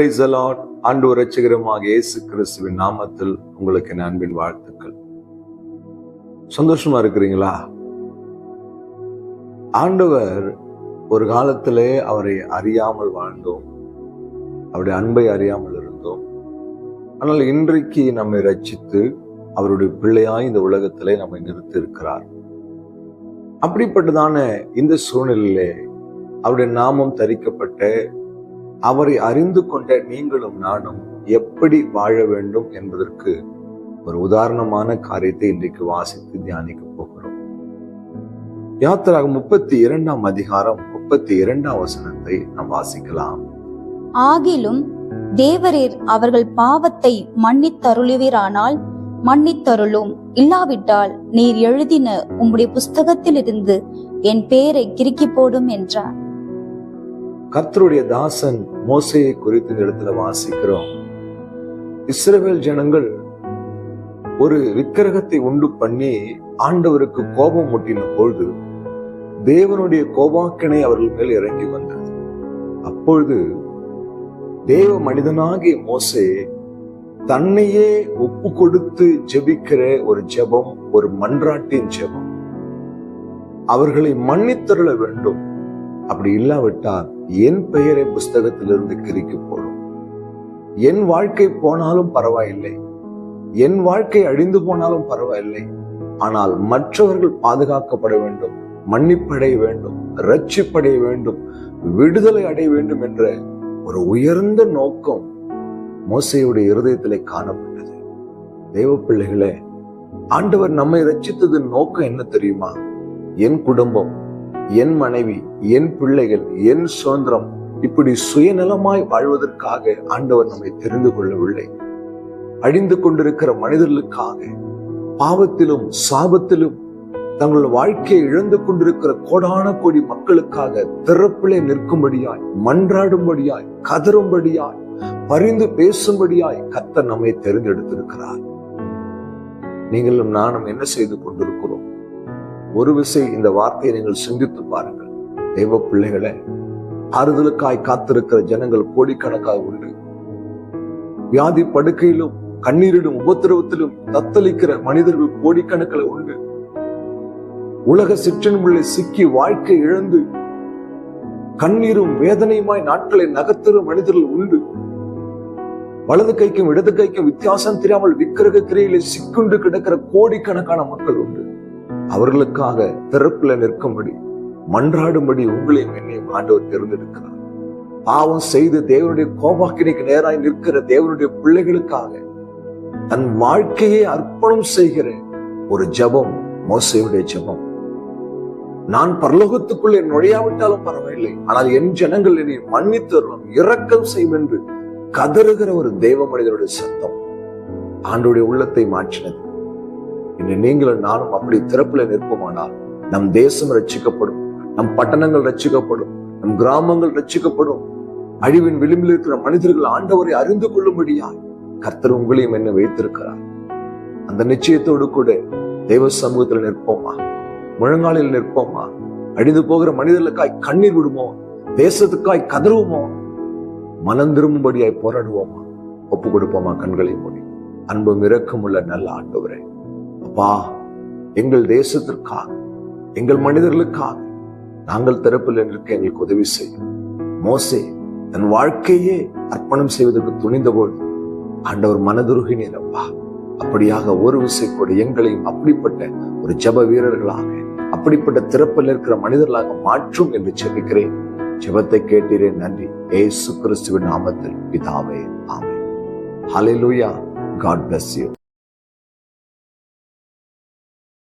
Price allot ஆண்டு ரட்சகரமாக இயேசு கிறிஸ்துவின் நாமத்தில் உங்களுக்கு என் அன்பின் வாழ்த்துக்கள். சந்தோஷமா இருக்கிறீங்களா? ஆண்டவர் ஒரு காலத்திலே அவரை அறியாமல் வாழ்ந்தோம். அவருடைய அன்பை அறியாமல் இருந்தோம். ஆனால் இன்றைக்கு நம்மை ரச்சித்து அவருடைய பிள்ளையாய் இந்த உலகத்திலே நம்மை நிறுத்தி இருக்கிறார் அப்படிப்பட்டதான இந்த சூழ்நிலையிலே அவருடைய நாமம் தரிக்கப்பட்ட அவரை அறிந்து கொண்ட நீங்களும் நானும் எப்படி வாழ வேண்டும் என்பதற்கு ஒரு உதாரணமான காரியத்தை இன்றைக்கு வாசித்து தியானிக்க போகிறோம். யாத்திராக முப்பத்தி இரண்டாம் அதிகாரம் முப்பத்தி இரண்டாம் வசனத்தை நாம் வாசிக்கலாம். ஆகிலும் தேவரீர் அவர்கள் பாவத்தை மன்னித்தருளுவீரானால் மன்னித்தருளும். இல்லாவிட்டால் நீர் எழுதின உம்முடைய புஸ்தகத்திலிருந்து என் பெயரை கிறுக்கி போடும் என்றார். கர்த்தருடைய தாசன் மோசையை குறித்து இந்த இடத்துல வாசிக்கிறோம். இஸ்ரவேல் ஜனங்கள் ஒரு விக்கிரகத்தை உண்டு பண்ணி ஆண்டவருக்கு கோபம் முட்டின பொழுது தேவனுடைய கோபாக்கினை அவர்கள் மேல் இறங்கி வந்தது. அப்பொழுது தேவ மனிதனாகிய மோசே தன்னையே ஒப்பு கொடுத்து ஜெபிக்கிற ஒரு ஜெபம் ஒரு மன்றாட்டின் ஜெபம். அவர்களை மன்னித்தருள வேண்டும். அப்படி இல்லாவிட்டால் என் பெயரை புஸ்தகத்திலிருந்து கிரிக்கு போடும். என் வாழ்க்கை போனாலும் பரவாயில்லை. என் வாழ்க்கை அழிந்து போனாலும் பரவாயில்லை. ஆனால் மற்றவர்கள் பாதுகாக்கப்பட வேண்டும் மன்னிப்படைய வேண்டும் ரட்சிப்படைய வேண்டும் விடுதலை அடைய வேண்டும் என்ற ஒரு உயர்ந்த நோக்கம் மோசையுடைய இருதயத்திலே காணப்பட்டது. தேவ பிள்ளைகளே ஆண்டவர் நம்மை ரட்சித்ததன் நோக்கம் என்ன தெரியுமா? என் குடும்பம். என் மனைவி என் பிள்ளைகள் என் சுதந்திரம் இப்படி சுயநலமாய் வாழ்வதற்காக ஆண்டவர் நம்மை தெரிந்து கொள்ளவில்லை. அழிந்து கொண்டிருக்கிற மனிதர்களுக்காக பாவத்திலும் சாபத்திலும் தங்கள் வாழ்க்கையை இழந்து கொண்டிருக்கிற கோடான கோடி மக்களுக்காக திறப்பிலே நிற்கும்படியாய் மன்றாடும்படியாய் கதறும்படியாய் பரிந்து பேசும்படியாய் கத்த நம்மை தெரிந்தெடுத்திருக்கிறார். நீங்களும் நானும் என்ன செய்து கொண்டிருக்கிறோம்? ஒரு விசை இந்த வார்த்தையை நீங்கள் சிந்தித்து பாருங்கள். தெய்வ பிள்ளைகளை ஆறுதலுக்காய் காத்திருக்கிற ஜனங்கள் கோடிக்கணக்காக உண்டு. வியாதி படுக்கையிலும் கண்ணீரிடும் உபத்திரவத்திலும் தத்தளிக்கிற மனிதர்கள் கோடிக்கணக்கில் உண்டு. உலக சிற்றின்புள்ளே சிக்கி வாழ்க்கை இழந்து கண்ணீரும் வேதனையுமாய் நாட்களை நகர்த்துற மனிதர்கள் உண்டு. வலது கைக்கும் இடது கைக்கும் வித்தியாசம் தெரியாமல் விக்கிரக கிரையிலே சிக்குண்டு கிடக்கிற கோடிக்கணக்கான மக்கள் உண்டு. அவர்களுக்காக திறப்புல நிற்கும்படி மன்றாடும்படி உங்களையும் என்னையும் ஆண்டவர் தேர்ந்தெடுக்கிறார். பாவம் செய்து தேவனுடைய கோபாக்கினைக்கு நேராய் நிற்கிற தேவனுடைய பிள்ளைகளுக்காக தன் வாழ்க்கையை அர்ப்பணம் செய்கிற ஒரு ஜபம் மோசையுடைய ஜபம். நான் பரலோகத்துக்குள்ளே நுழையாவிட்டாலும் பரவாயில்லை ஆனால் என் ஜனங்கள் என்னை மன்னித்தருளும் இரக்கம் செய்யும் என்று கதறுகிற ஒரு தெய்வ மனிதனுடைய சத்தம். ஆண்டுடைய உள்ளத்தை மாற்றினது. இன்று நீங்களும் நானும் அப்படி திறப்புல நிற்போமானால் நம் தேசம் ரட்சிக்கப்படும் நம் பட்டணங்கள் ரட்சிக்கப்படும் நம் கிராமங்கள் ரட்சிக்கப்படும் அழிவின் விளிம்பில் இருக்கிற மனிதர்கள் ஆண்டவரை அறிந்து கொள்ளும்படியாய் கர்த்தர் உங்களையும் என்ன வைத்திருக்கிறார். அந்த நிச்சயத்தோடு கூட தெய்வ சமூகத்தில் நிற்போமா? முழங்காலில் நிற்போமா? அழிந்து போகிற மனிதர்களுக்காய் கண்ணீர் விடுமோ? தேசத்துக்காய் கதறுவோமோ? மனம் திரும்பும்படியாய் போராடுவோமா? ஒப்பு கொடுப்போமா கண்களை மூடி? அன்பும் இரக்கமுள்ள நல்ல ஆண்டவரே. அப்பா எங்கள் தேசத்திற்காக எங்கள் மனிதர்களுக்காக நாங்கள் தரப்பில் நிற்க எங்களுக்கு உதவி செய்யும். மோசே தன் வாழ்க்கையே அர்ப்பணம் செய்வதற்கு துணிந்தபோது ஆண்டவர் மனதுருகினீர் அப்பா. அப்படியாக ஒரு விசை கூட எங்களையும் அப்படிப்பட்ட ஒரு ஜப வீரர்களாக அப்படிப்பட்ட திறப்பில் இருக்கிற மனிதர்களாக மாற்றும் என்று செபிக்கிறேன் ஜெபத்தை கேட்டீரேன் நன்றி. ஏசு கிறிஸ்துவின் நாமத்தில் பிதாவே ஆமே ஹalleluya. God bless you